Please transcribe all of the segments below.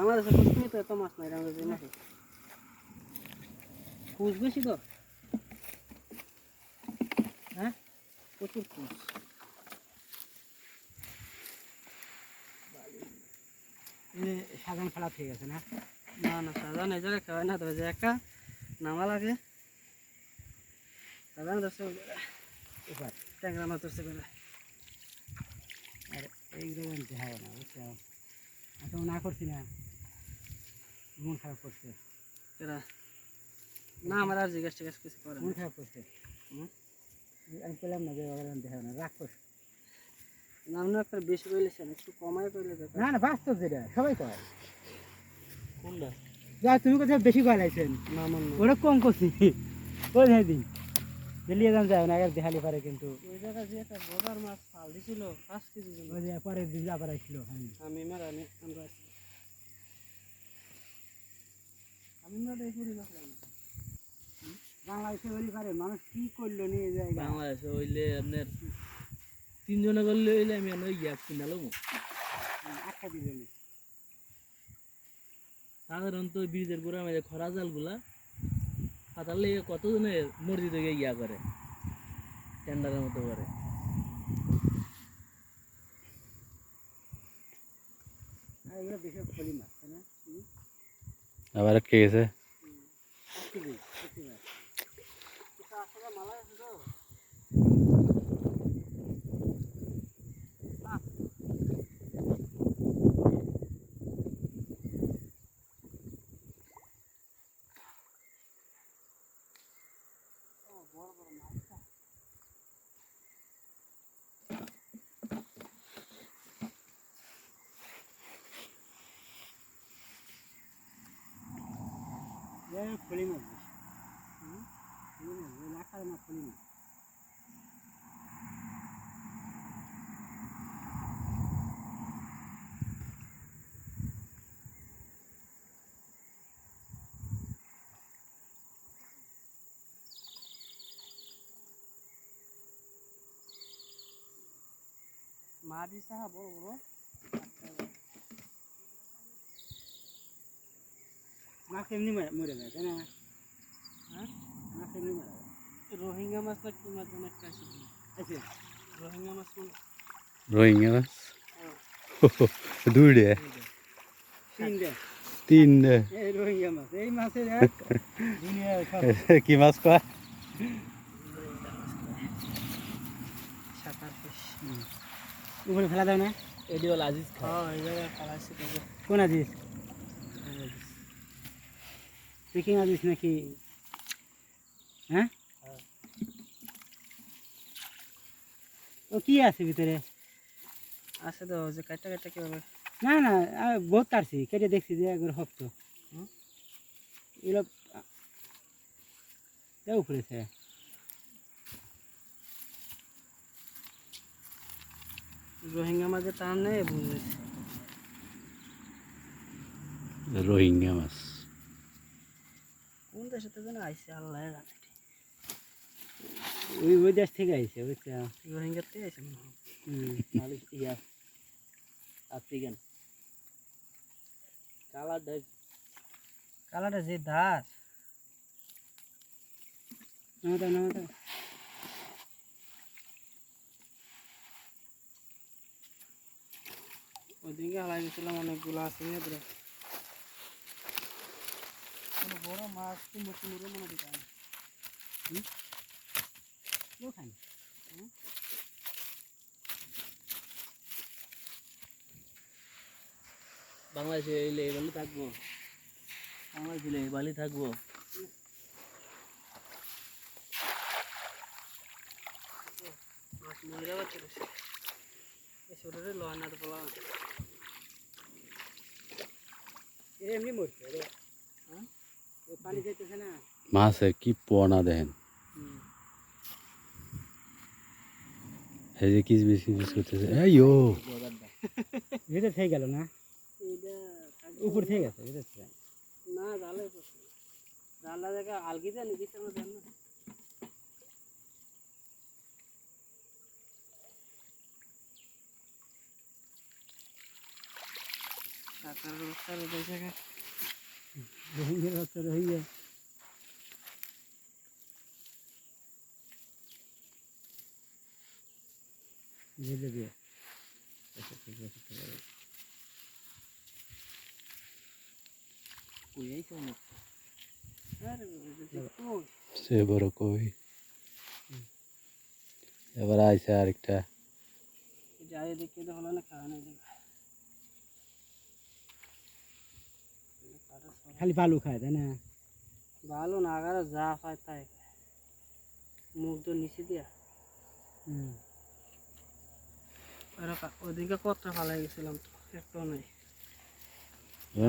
বাংলাদেশে কুচকুমি তো এত মাছ নাই আমরা যে কুচ বেশি তো? হ্যাঁ? প্রচুর কুচ সাধারণ খেলা ঠিক আছে, না? না না সাধারণ এই জায়গায় না, তবে যে একটা নামা লাগে। সাধারণ ধরছে ট্যাংরা মাছ ধরছে করে আর এইগুলো হবে না, বুঝছ? আমি না করছি না। মন খারাপ করছে। এরা না আমার আর জিজ্ঞাসা টিজ্ঞাসা কিছু করে মন খারাপ করছে? আমি পেলাম না যে ওরা জানতে না রাগ করছে। একটা বেশি বলেছেন একটু না না বাস্তব যেটা সবাই কয়। কোনটা? যা তুমি কোথাও বেশি কয়লাইছেন না মন না। ওরা কম করছি। ওই হ্যাঁ দিন দিল্লিয়ে যান যায় না আগে দেখালি পারে কিন্তু। ওই জায়গায় যে একটা বড়ার মাছ ফাল দিছিল পাঁচ কেজি জন্য। ওই যে পরের দিন আবার আসছিল আমি আমি মারানি আমরা আছি। আমি না দেখি পুরি মাছ লাগে না বাংলাদেশে বলি পারে মানুষ কি করল নিয়ে যায় বাংলাদেশে হইলে আপনার তিনজনে করলে হইলে আমি কিনালাম সাধারণত ব্রিজের গোড়া মেঝে খরা জালগুলা পাতালে কতজনে মসজিদ থেকে ইয়া করে টেন্ডারের মতো করে। এগুলো বেশি ফলি মাছ? আবার কে গেছে এগুলো ফলি মাছ? ফলি মাছ, লাখার মাছ ফলি মাছ। ইসা বড় বড় মাছ এমনি মরে- যায় তাই না? হ্যাঁ? মাছ এমনি মরে যায়। রোহিঙ্গা মাছ না কি মাছ যেন একটা আছে? আছে। রোহিঙ্গা মাছ কোন? রোহিঙ্গা মাছ? দুইটে। তিনটে। তিনটে। এই রোহিঙ্গা মাছ এই মাছের এক। কি মাছ কয়? উপরে ফেলা দাও না। এটি হল আজিজ হ্যাঁ কোন আদিস চিকেন আদিস নাকি হ্যাঁ। ও কি আছে ভিতরে? আছে তো যে কাটা কাটা কীভাবে না না আমি বহুত কাটছি কেটে দেখছি যে একবার হপ্ত হুম? এগুলো উপরে সে রোহিঙ্গা মাছের টান নেই রোহিঙ্গা মাছ। দেশে তো যেন আইসে আল্লাহ জানে ওই ওই দেশ থেকে আইছে বুঝছ রোহিঙ্গার থেকে আইসে মনে হয়। ইয়া আফ্রিকান। কালার ডাইভ কালারটা যে ধার নামাতা নামাতা। ওইদিকে হালাই গেছিলাম অনেকগুলো আছে কোনো বড় মাছ কুমড়ো কুমড়ো মনে দিতে ওখানে বাংলাদেশে এলে এই বালি থাকব। বাংলাদেশে এলে এই বালি থাকব। মাছ মরে যাবার চলেছে তো বলা এমনি মরছে রে। হ্যাঁ ও পানি যাইতেছে না মাছের কি পোনা দেখেন এই যে কিস বিস কিস করতেছে এই ও ভিতর থেকে গেল না এইটা উপর থেকে গেছে ভিতর থেকে না জালে পড়ছে জানলা জায়গা আলগি দেন কিছু আমরা দেন না সাত সরকারের বাচ্চা আর ওদের জায়গায় রোহিঙ্গার বাচ্চা রোহিঙ্গা বুঝে দিয়ে আচ্ছা ঠিক আছে ঠিক আছে কই আইছে অনেক আরে ওদের কই সে বড় কই এবার আইসে আরেকটা যাই এদিকে তো হলো না খাওয়া নেই খালি বালু খায় তাই না? ভালো না আগারে যা পায় তাই খায়। মুখ তো নিচে দিয়া। হুম। ওদিকে কত ফালাই গেছিলাম তো একটাও নেই।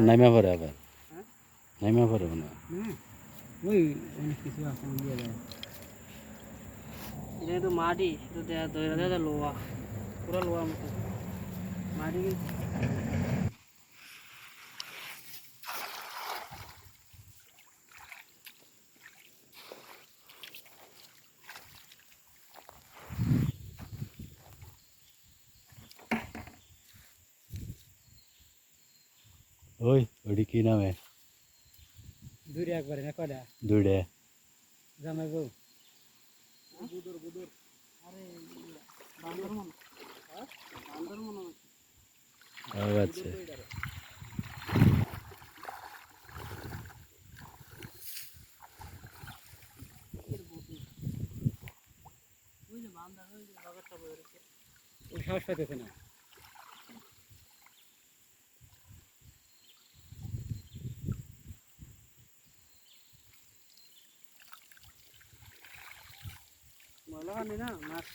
নাইমা পড়ে আবার। হ্যাঁ? নাইমা পড়ে মনে ওই অনেক কিছু আছে দিয়ে দেয় এটা তো মাটি এটা দইরা দেয়া লোয়া পুরো লোয়া মতো। মাটি ওই ওটি কি নামে? দূরে একবারে না কয়টা দুইটা জামাই বউ। আরে বান্দর মনে বান্দর মনে আচ্ছা। ওই সাহস পাইতেছে না। পানি না মাছ।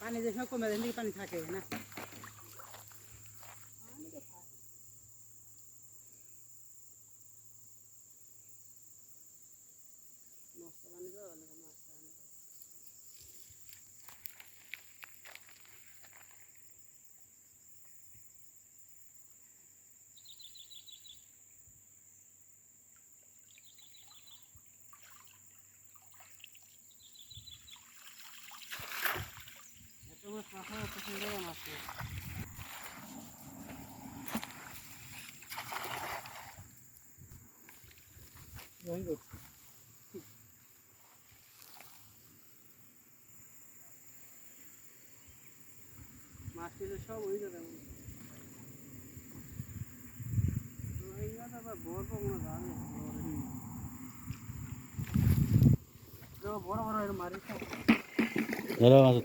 পানি যে সময় কমে দেন পানি থাকে না নষ্ট পানি তো অনেক মাছ খায় না। এত মাছ মাথা এত সুন্দর মাছ নেই। মাছটি তো সব তো আবার বড় বড় মনে হয় বড় বড় এর মারি খাও ধরো মাছ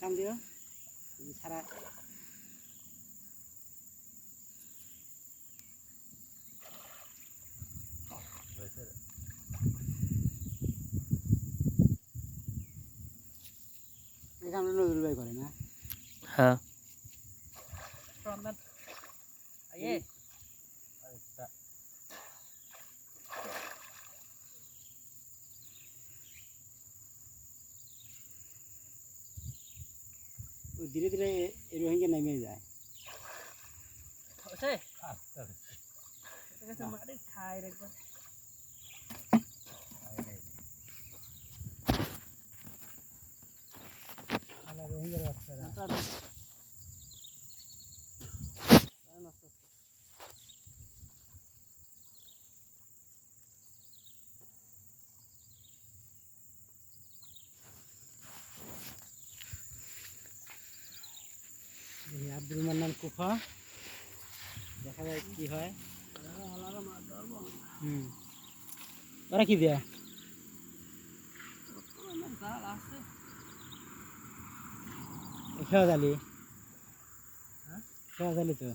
কাম দিও সারা এখানে নজরুল ভাই করে না? হ্যাঁ। ধীরে ধীরে এই রোহিঙ্গা নেমে যায়। আছে এটা কাছে মারি খাই রাখবে রোহিঙ্গার বাচ্চারা দেখি আব্দুল মান্নান কুফা দেখা যায় কি হয় হুম ওরা কি দেয়া জাল আছে খেয়া জালি খেয়া জালি তো